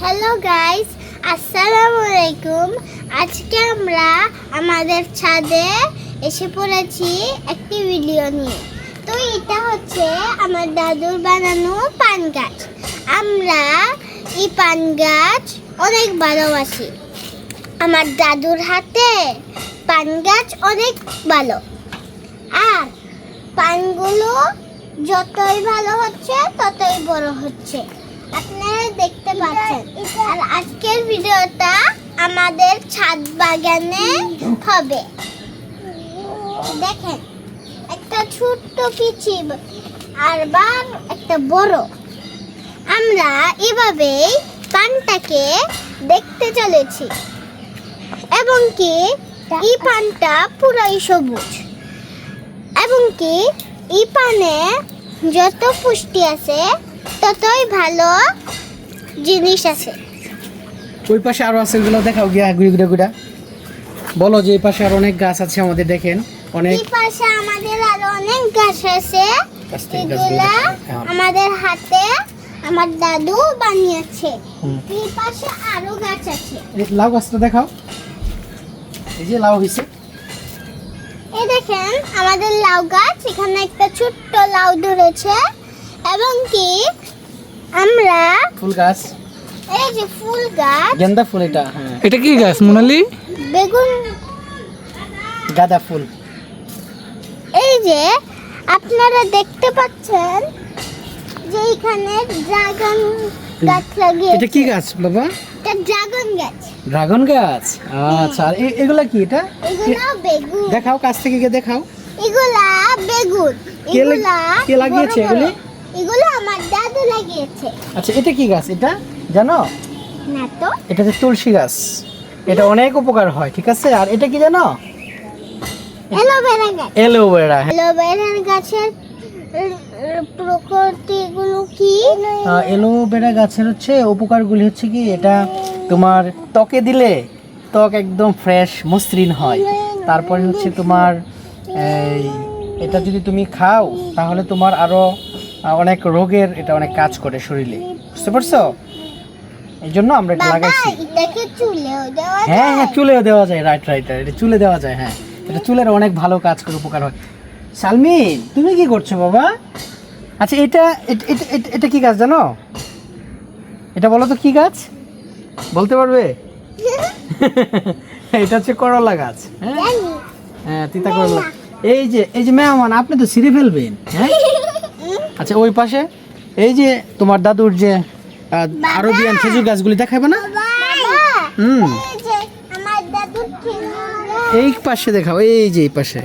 Hello guys আসসালামু আলাইকুম আজকে আমরা আমাদের ছাদে এসে পড়েছি একটি ভিডিও নিয়ে। তো এটা হচ্ছে আমার দাদুর বানানো পান গাছ। আমরা এই পান গাছ অনেক ভালোবাসি। আমার দাদুর হাতে পান গাছ অনেক ভালো। আর পানগুলো যতই ভালো হচ্ছে, ততই বড় হচ্ছে। আপনারা দেখতে পাচ্ছেন। আর আজকের ভিডিওটা আমাদের ছাদ বাগানে হবে। দেখেন, একটা ছোট্ট পিচি আর বার একটা বড়। আমরা এভাবেই পানটাকে দেখতে চলেছি। এবং কি এই পানটা পুরাই সবুজ। এবং কি এই পানে যত পুষ্টি আছে ততই ভালো জিনিস আছে। ওই পাশে আরও আছে ওগুলো দেখাও গিয়া ঘুরে ঘুরে ঘুরে। বলো যে এই পাশে আর অনেক গাছ আছে আমাদের দেখেন। অনেক এই পাশে আমাদের আরও অনেক গাছ আছে। এগুলা হ্যাঁ। আমাদের হাতে আমার দাদু বানিয়েছে। এই পাশে আরও গাছ আছে। লাউ গাছটা দেখাও। এই যে লাউ হয়েছে এই দেখেন আমাদের লাউ গাছ এখানে একটা ছোট্ট লাউ ধরেছে। এবং কি আমরা ফুল গাছ। এই যে ফুল গাছ গেন্দা ফুল এটা হ্যাঁ। এটা কি গাছ মোনালি? বেগুন। গাঁদা ফুল। এই যে আপনারা দেখতে পাচ্ছেন যে এখানে ড্রাগন গাছ লাগিয়ে এটা কি গাছ বাবা? এটা ড্রাগন গাছ। ড্রাগন গাছ? আচ্ছা আর এগুলা কি এটা? এগুলা বেগুন। দেখাও কাছ থেকে গিয়ে দেখাও। এগুলা বেগুন। এগুলা কে লাগিয়েছে বড় বড়। এগুলি? এগুলো আমার দাদু লাগিয়েছে। আচ্ছা এটা কি গাছ এটা? জানো? না তো। এটা হচ্ছে তুলসী গাছ। এটা অনেক উপকার হয় ঠিক আছে? আর এটা কি জানো? অ্যালোভেরা গাছ। এলোভেরা অ্যালোভেরা গাছের উম, উম, প্রকৃতিগুলো কি? এলোভেরা গাছের হচ্ছে উপকারগুলি হচ্ছে কি এটা তোমার ত্বকে দিলে ত্বক একদম ফ্রেশ মসৃণ হয়। তারপরে হচ্ছে তোমার এই এটা যদি তুমি খাও তাহলে তোমার আরও আহ, অনেক রোগের এটা অনেক কাজ করে শরীরে। বুঝতে পারছ? এই জন্য আমরা এটা লাগাইছি। হ্যাঁ হ্যাঁ চুলেও দেওয়া যায় রাইট রাইট রাইট এটা চুলে দেওয়া যায় হ্যাঁ। এটা চুলের অনেক ভালো কাজ করে উপকার হয়। সালমিন তুমি কি করছ বাবা? আচ্ছা এটা এট- এট- এট- এটা কি গাছ জানো? এটা বলো তো কি গাছ? বলতে পারবে? এটা হচ্ছে করলা গাছ হ্যাঁ? হ্যাঁ তিতা করলা। এই যে এই যে মেহমান আপনি তো ছিঁড়ে ফেলবেন হ্যাঁ? আচ্ছা ওই পাশে এই যে তোমার দাদুর যে আরবিয়ান খেজুর গাছগুলি দেখাবে না? হুম। এই যে আমার দাদুর খেলনা এই পাশে দেখাও এই যে এই পাশে।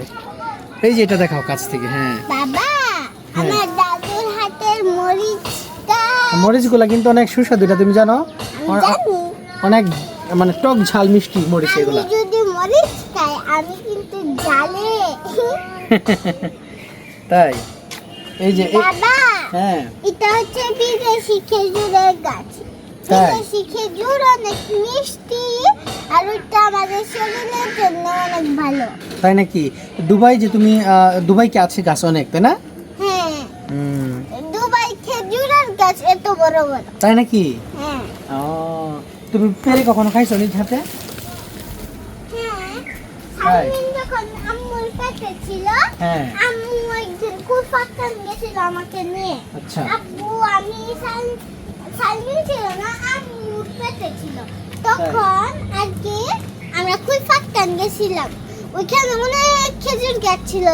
এই যে এটা দেখাও কাছ থেকে হ্যাঁ। বাবা হ্যাঁ। আমার দাদুর হাতের মরিচটা। মরিচগুলা কিন্তু অনেক সুস্বাদু এটা তুমি জানো? অনেক মানে টক ঝাল মিষ্টি মরিচ এগুলো। এগুলা যদি মরিচ খাই আমি কিন্তু জালে। তাই? এই যে বাবা হ্যাঁ। এটা হচ্ছে বিদেশি খেজুরের গাছ। বিদেশি খেজুর অনেক মিষ্টি আর ওটা আমাদের শরীরের জন্য অনেক ভালো। তাই নাকি? দুবাই যে তুমি দুবাই কি আছে গাছ অনেক তাই না? হ্যাঁ। দুবাই খেজুরের গাছ এত বড় বড়। তাই নাকি? হ্যাঁ। ও তুমি পেরে কখনো খাইছো নিজ হাতে? হ্যাঁ। যখন আম্মুর কাছে ছিল হ্যাঁ। আম্মু একদিন খুব পাত্তান গেছিল আমাকে নিয়ে। আচ্ছা। আব্বু আমি ছিল না আম্মু পেটে ছিল। তখন আমরা গেছিলাম। ওইখানে অনেক খেজুর গাছ ছিল।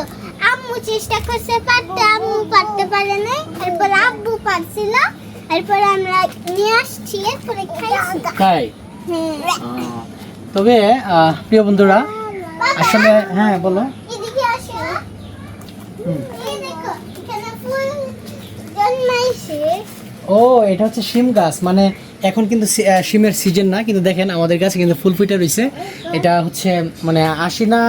আম্মু চেষ্টা করছে পারতে আম্মু পারতে পারে নাই। এরপর আব্বু পারছিল এরপর আমরা নিয়ে আসছি এরপরে খাইছি। তাই? হ্যাঁ। তবে প্রিয় বন্ধুরা আসলে হ্যাঁ বলো। এদিকে আসো। এই দেখো এখানে ফুল জন্মাইছে। ও এটা হচ্ছে শিম গাছ মানে এখন কিন্তু সিমের সিজন না কিন্তু দেখেন আমাদের কাছে কিন্তু ফুল ফুটে রয়েছে। এটা হচ্ছে মানে আশি না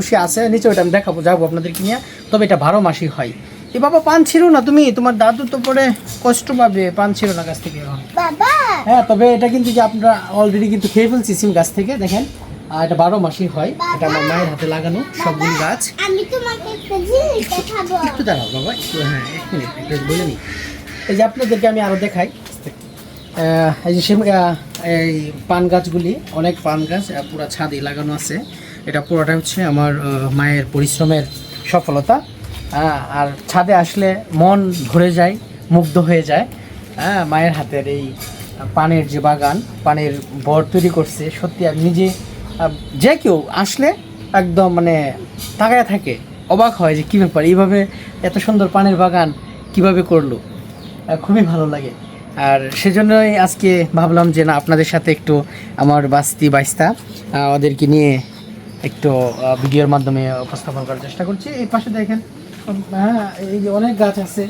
উশি আছে নিচে ওটা আমি দেখাবো যাব আপনাদেরকে নিয়ে। তবে এটা বারো মাসই হয়। এ বাবা পান ছিল না তুমি? তোমার দাদু তো পরে কষ্ট পাবে পান ছিল না গাছ থেকে এখন। হ্যাঁ তবে এটা কিন্তু যে আপনারা অলরেডি কিন্তু খেয়ে ফেলছি সিম গাছ থেকে দেখেন। আর এটা বারো মাসই হয় এটা আমার মায়ের হাতে লাগানো সবগুলি গাছ। একটা দাঁড়াও বাবা একটু হ্যাঁ এক মিনিট একটু বলে নিই এই যে আপনাদেরকে আমি আরও দেখাই এই যে এই পান গাছগুলি, অনেক পান গাছ পুরো ছাদে লাগানো আছে। এটা পুরোটা হচ্ছে আমার মায়ের পরিশ্রমের সফলতা। আর ছাদে আসলে মন ভরে যায়, মুগ্ধ হয়ে যায়। হ্যাঁ মায়ের হাতের এই পানের যে বাগান, পানের বর তৈরি করছে, সত্যি আমি নিজে যে কেউ আসলে একদম মানে তাকায় থাকে, অবাক হয় যে কী ব্যাপার, এইভাবে এত সুন্দর পানের বাগান কীভাবে করল? খুবই ভালো লাগে। আর সেজন্যই আজকে ভাবলাম যে না আপনাদের সাথে একটু আমার বাস্তি বাইস্তা ওদেরকে নিয়ে একটু ভিডিওর মাধ্যমে উপস্থাপন করার চেষ্টা করছি। এই পাশে দেখেন হ্যাঁ এই যে অনেক গাছ আছে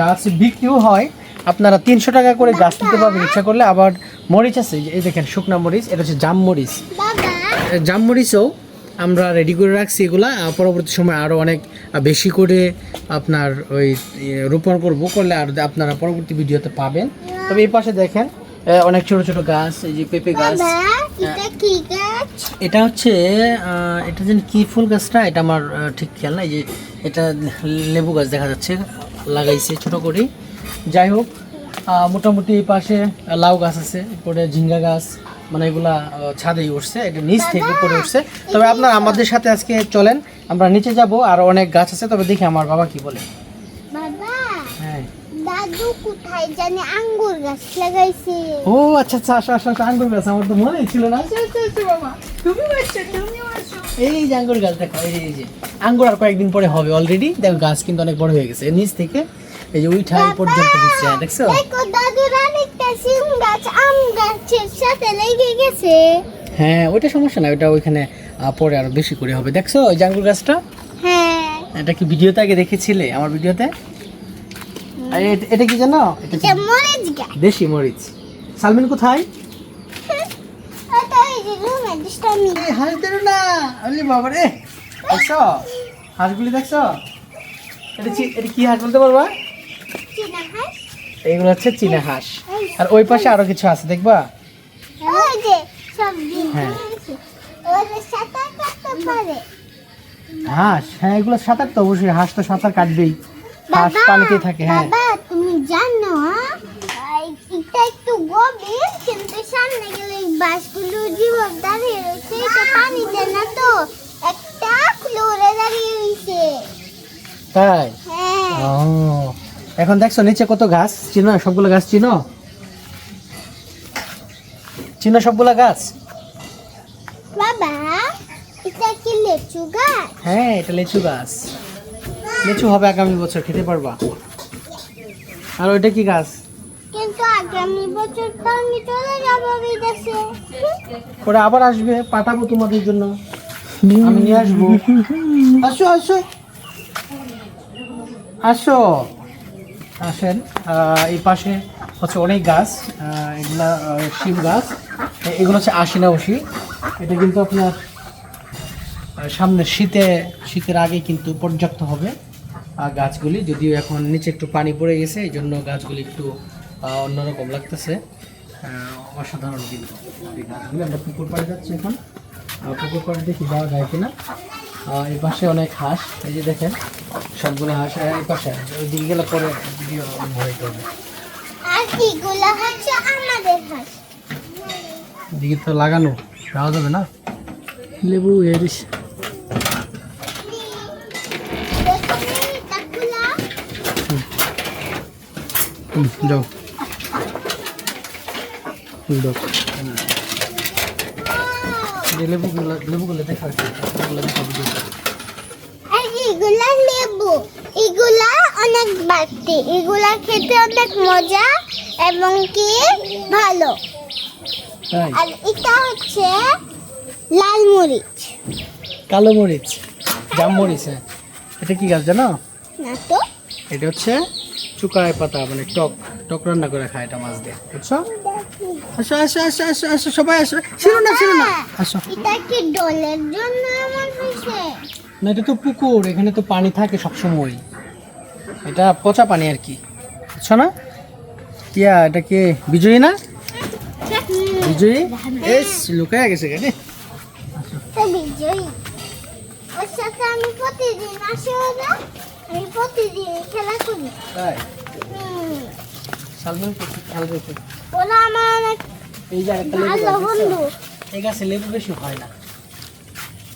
গাছ বিক্রিও হয়। আপনারা তিনশো টাকা করে গাছ নিতে পারবেন ইচ্ছা করলে আবার মরিচ আছে। এই দেখেন শুকনা মরিচ এটা হচ্ছে জাম মরিচ। বাবা। জামমরিচও আমরা রেডি করে রাখছি এগুলা পরবর্তী সময় আরও অনেক বেশি করে আপনার ওই ইয়ে, রোপণ করব করলে আর আপনারা পরবর্তী ভিডিওতে পাবেন। তবে এই পাশে দেখেন অনেক ছোট ছোট গাছ এই যে পেঁপে গাছ। গাছ? এটা হচ্ছে এটা যেন কি ফুল গাছটা এটা আমার ঠিক খেয়াল নাই যে এটা লেবু গাছ দেখা যাচ্ছে লাগাইছে ছোট করে যাই হোক মোটামুটি এই পাশে লাউ গাছ আছে এরপরে ঝিঙ্গা গাছ মানে এগুলা ছাদেই উঠছে এটা নিচ থেকে উপরে উঠছে। তবে আপনার আমাদের সাথে আজকে চলেন আমরা নিচে যাব আর অনেক গাছ আছে তবে দেখি আমার বাবা কি বলে। হ্যাঁ। দাদু কোথায় জানি আঙ্গুর গাছ লাগাইছে। ও আচ্ছা আচ্ছা আসো আসো আসো, আঙ্গুর গাছ আমার তো মনেই ছিল না। আচ্ছা আচ্ছা আচ্ছা বাবা তুমি তুমি এই যে আঙ্গুর গাছ দেখো এই যে, আঙ্গুর আর কয়েকদিন পরে হবে অলরেডি দেখো গাছ কিন্তু অনেক বড় হয়ে গেছে নিচ থেকে এই যে উইঠা এই পর্যন্ত হচ্ছে দেখছ? দেখো দাদুর সিম গাছ আম গাছের সাথে লেগে গেছে। হ্যাঁ ওইটা সমস্যা না ওইটা ওইখানে পরে আরও বেশি করে হবে। দেখছ ওই যে গাছটা? হ্যাঁ। এটা কি ভিডিওতে আগে দেখেছিলে আমার ভিডিওতে? এটা কি জানো? এটা মরিচ গাছ। দেশি মরিচ। সালমিন কোথায়? ওটা হাঁস দেরো না। বাবা রে। দেখছ? হাঁসগুলি দেখছ? এটা এটা কি হাঁস বলতে পারবা? হাঁস? এইগুলো হচ্ছে চীনা হাঁস। আর ওই পাশে আরও কিছু আছে দেখবা? হাঁস? হ্যাঁ এগুলো সাঁতার তো অবশ্যই হাঁস তো সাঁতার কাটবেই। হাঁস বাবা, পানিতেই থাকে হ্যাঁ। তুমি জানো এটা একটু গভীর কিন্তু সামনে গেলে এই বাসগুলো জীবন দাঁড়িয়ে রয়েছে এটা পানিতে না তো একটা ফ্লোরে দাঁড়িয়ে রয়েছে। তাই? হ্যাঁ। ও এখন দেখছ নিচে কত গাছ? চিনো? সবগুলো গাছ চিনো? চিনো সবগুলো গাছ? বাবা এটা কি লেচু গাছ? হ্যাঁ এটা লিচু গাছ। লিচু হবে আগামী বছর খেতে পারবা। আর ওইটা কি গাছ? কিন্তু আগামী বছর তো আমি চলে যাব বিদেশে। ওরা আবার আসবে পাঠাবো তোমাদের জন্য। আমি নিয়ে আসব। আসো আসো। আসো। আসেন। এই পাশে হচ্ছে অনেক গাছ এগুলা শিম গাছ। এগুলো হচ্ছে আশিনা বসি এটা কিন্তু আপনার সামনে শীতে, শীতের আগে কিন্তু পর্যাপ্ত হবে গাছগুলি। যদিও এখন নিচে একটু পানি পড়ে গেছে, এই জন্য গাছগুলি একটু অন্যরকম লাগতেছে। অসাধারণ কিন্তু গাছগুলি। আমরা পুকুর পাড়ে যাচ্ছি এখন। পুকুর পাড়ে দেখি যাওয়া যায় কিনা। এই পাশে অনেক হাঁস এই যে দেখেন সবগুলো হাঁস আহ, এই পাশে ওইদিকে গেলে পরে ভিডিও হয়ে আমাদের হাঁস এদিকে তো লাগানো যাওয়া যাবে না লেবু এরিস। যাও যাও! যে লেবুগুলো লেবুগুলো দেখা হচ্ছে লেবুগুলো দেখা আর এগুলা লেবু এগুলা অনেক বাড়তি এগুলা খেতে অনেক মজা এবং কি ভালো। আর এটা হচ্ছে লাল মরিচ। কালো মরিচ জাম মরিচ হ্যাঁ। এটা কি গাছ জানো? না তো। এটা হচ্ছে চুকায় পাতা মানে টক টক রান্না করে খায় এটা মাছ দিয়ে বুঝছ? আসো আসো আসো আসো আসো সবাই আসো। ছিল না ছিল না। আসো। এটা কি ডলের জন্য এমন হয়েছে? না এটা তো পুকুর এখানে তো পানি থাকে সবসময়। এটা পচা পানি আর কি। বুঝছ না? কিয়া এটা কি বিজয়ী না? বিজয়ী? এস লুকায় গেছে কেন বিজয়ী। ওর সাথে আমি প্রতিদিন আসি ওরা। আমি প্রতিদিন খেলা করি। তাই? সালমান কি খেলবে ওরা আমার অনেক এই যে একটা লেবু ভালো বন্ধু? এই গাছে লেবু বেশি হয় না।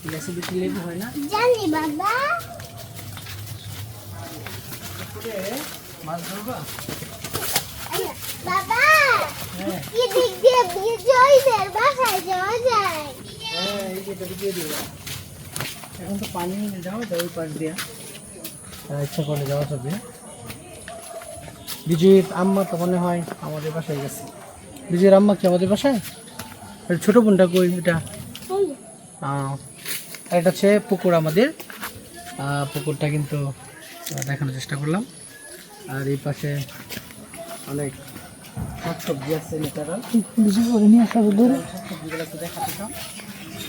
এই গাছে বেশি লেবু হয় না। জানি বাবা। মাছ ধরবা? বাবা হ্যাঁ। এদিক দিয়ে বিজয়ীদের বাসায় যাওয়া যায়। হ্যাঁ এই যে দিয়ে দিবা এখন তো পানি ওই পাশ দিয়ে। ইচ্ছা করলে যাওয়া যাবে। বিজয়ের আম্মা তো মনে হয় আমাদের বাসায় গেছে। বিজয়ের আম্মা কি আমাদের বাসায়? আর ছোট বোনটা কই এটা? আর এটা হচ্ছে পুকুর আমাদের। পুকুরটা কিন্তু দেখানোর চেষ্টা করলাম। আর এই পাশে অনেক শাক সবজি আছে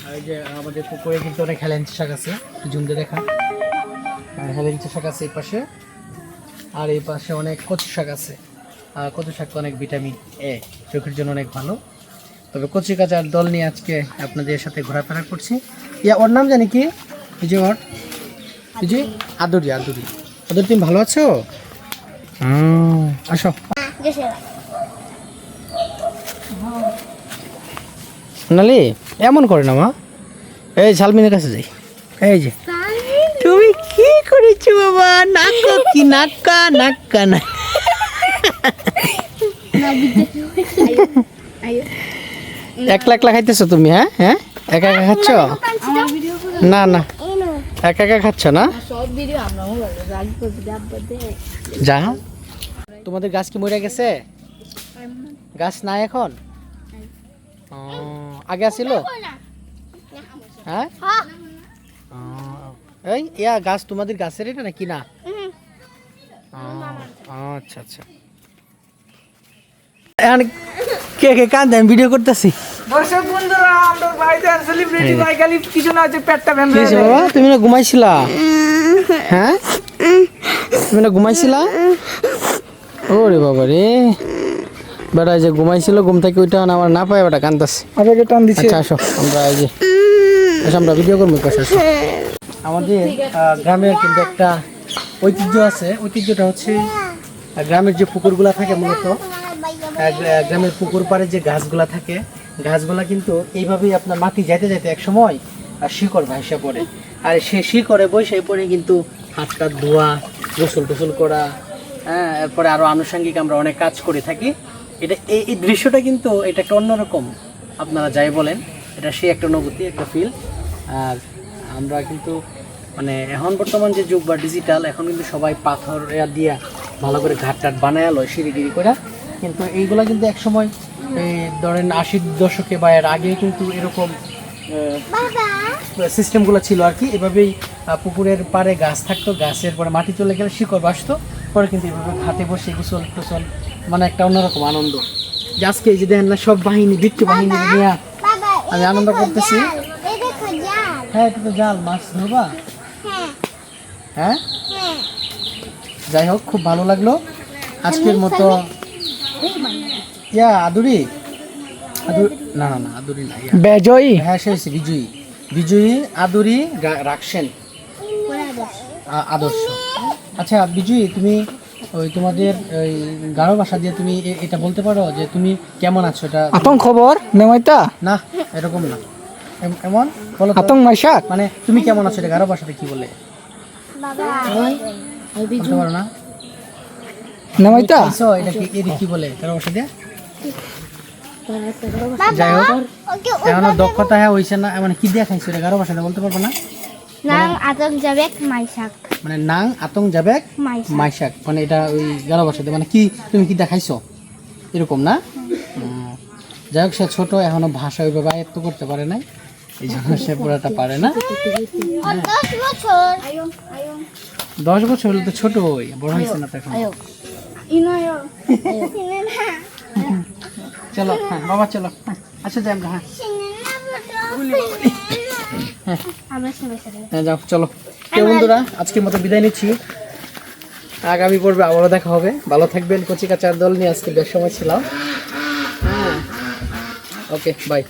আর এই যে আমাদের পুকুরে কিন্তু অনেক হেলেঞ্চি শাক আছে। ঝুমতে দেখা। আর হেলেঞ্চি শাক আছে এই পাশে। আর এই পাশে অনেক কচু শাক আছে। আর কচু শাক তো অনেক ভিটামিন এ চোখের জন্য অনেক ভালো। তবে কচি কাচার দল নিয়ে আজকে আপনাদের সাথে ঘোরাফেরা করছি। ইয়া ওর নাম জানি কি? এই যে ওর। এই যে আদুরি আদুরি। আদুরি তুমি ভালো আছো? আসো। নালি এমন করে না মা। এই ঝালমিনের কাছে যাই। এই যে। নাক্কা কি নাক্কা নাক্কা না একলা একলা খাইতেছো তুমি হ্যাঁ? হ্যাঁ? একা একা খাচ্ছ? না না। একা একা খাচ্ছ না? যা। তোমাদের গাছ কি মরে গেছে? গাছ নাই এখন? আগে আছিল হ্যাঁ। ও, এই ইয়া গাছ তোমাদের গাছের এটা নাকি? না? আচ্ছা আচ্ছা। এখন কে কে কান্দে? আমি ভিডিও করতেছি। দর্শক বন্ধুরা আমরা বাড়িতে সেলিব্রিটি ভাই খালি কিছু না হচ্ছে পেটটা ভেমড়ে হয়েছে বাবা? তুমি না ঘুমাইছিলা? হ্যাঁ? তুমি না ঘুমাইছিলা? ওরে বাবা রে। বেটা যে ঘুমাইছিল ঘুম থেকে ওইটা আমার না পায় বেটা কান্দাছে। আমাকে টান দিচ্ছে আচ্ছা আসো আমরা এই যে আসো আমরা ভিডিও করব আসো। আমাদের গ্রামের কিন্তু একটা ঐতিহ্য আছে। ঐতিহ্যটা হচ্ছে গ্রামের যে পুকুরগুলা থাকে মূলত গ্রামের পুকুর পাড়ে যে গাছগুলা থাকে, গাছগুলা কিন্তু এইভাবেই আপনার মাটি যাইতে যাইতে এক সময় আর শিকড় ভাইসা পড়ে। আর সে শিকড়ে বসে পড়ে কিন্তু হাত টাত ধোয়া, গোসল টোসল করা হ্যাঁ এরপরে আরও আনুষঙ্গিক আমরা অনেক কাজ করে থাকি। এটা, এই এই দৃশ্যটা কিন্তু এটা একটা অন্যরকম, আপনারা যাই বলেন, এটা সে একটা অনুভূতি, একটা ফিল আর আমরা কিন্তু মানে এখন বর্তমান যে যুগ বা ডিজিটাল এখন কিন্তু সবাই পাথর দিয়া ভালো করে ঘাট টাট বানায় লয় সিঁড়ি করে কিন্তু এইগুলা কিন্তু একসময় এই ধরেন আশির দশকে বা এর আগে কিন্তু এরকম সিস্টেমগুলো ছিল আর কি। এভাবেই পুকুরের পাড়ে গাছ থাকতো গাছের পরে মাটি চলে গেলে শিকড় বাসতো পরে কিন্তু এভাবে ঘাটে বসে গোসল টোসল মানে একটা অন্যরকম আনন্দ। যে আজকে এই যে দেখেন না সব বাহিনী বিট্টু বাহিনী নিয়ে আমি আনন্দ করতেছি। হ্যাঁ এটা তো জাল মাছ ধরবা? হ্যাঁ। হ্যাঁ? হ্যাঁ। যাই হোক খুব ভালো লাগল। আজকের মতো ইয়া আদুরি? না না না আদুরি না। বেজয়ী। হ্যাঁ সে হয়েছে বিজয়ী। বিজয়ী আদুরি রাখছেন আদর্শ। আচ্ছা বিজয়ী তুমি ওই তোমাদের ওই গাঢ় ভাষা দিয়ে তুমি এটা বলতে পারো যে তুমি কেমন আছো? এটা খবর নেমাইতা? না এরকম না। এমন? বলো তো। আতঙ্ক মাইশাক মানে তুমি কেমন আছো? এটা গাঢ় ভাষাতে কি বলে? বলতে পারো না? নেমাইতা এটা কি এটা কি বলে? ভাষা দিয়ে যাই হোক। ওকে দক্ষতা হ্যাঁ হয়েছে না। মানে কি দিয়ে খাইছো এটা গাঢ় ভাষাতে বলতে পারব না? নাম আতঙ্ক যাবে মাইশাক। মানে নাং আতং মাইশাক। মানে এটা ওই গাঢ় ভাষাতে। মানে কি তুমি কি দেখাইছো? এরকম না? যাই হোক সে ছোট এখনও ভাষা ওইভাবে আয়ত্ত করতে পারে নাই। এই জন্য সে পুরোটা পারে না? দশ বছর। হলে তো ছোট ওই বড় হয়েছে না তো এখন? ইনয় চিনে না চলো হ্যাঁ বাবা চলো হ্যাঁ, আচ্ছা যাই আমরা হ্যাঁ। হ্যাঁ যাও চলো। তো বন্ধুরা আজকের মতো বিদায় নিচ্ছি। আগামী পর্বে আবারও দেখা হবে। ভালো থাকবেন কচি কাচার দল নিয়ে আজকে বেশ সময় ছিলাম। হ্যাঁ। Okay bye.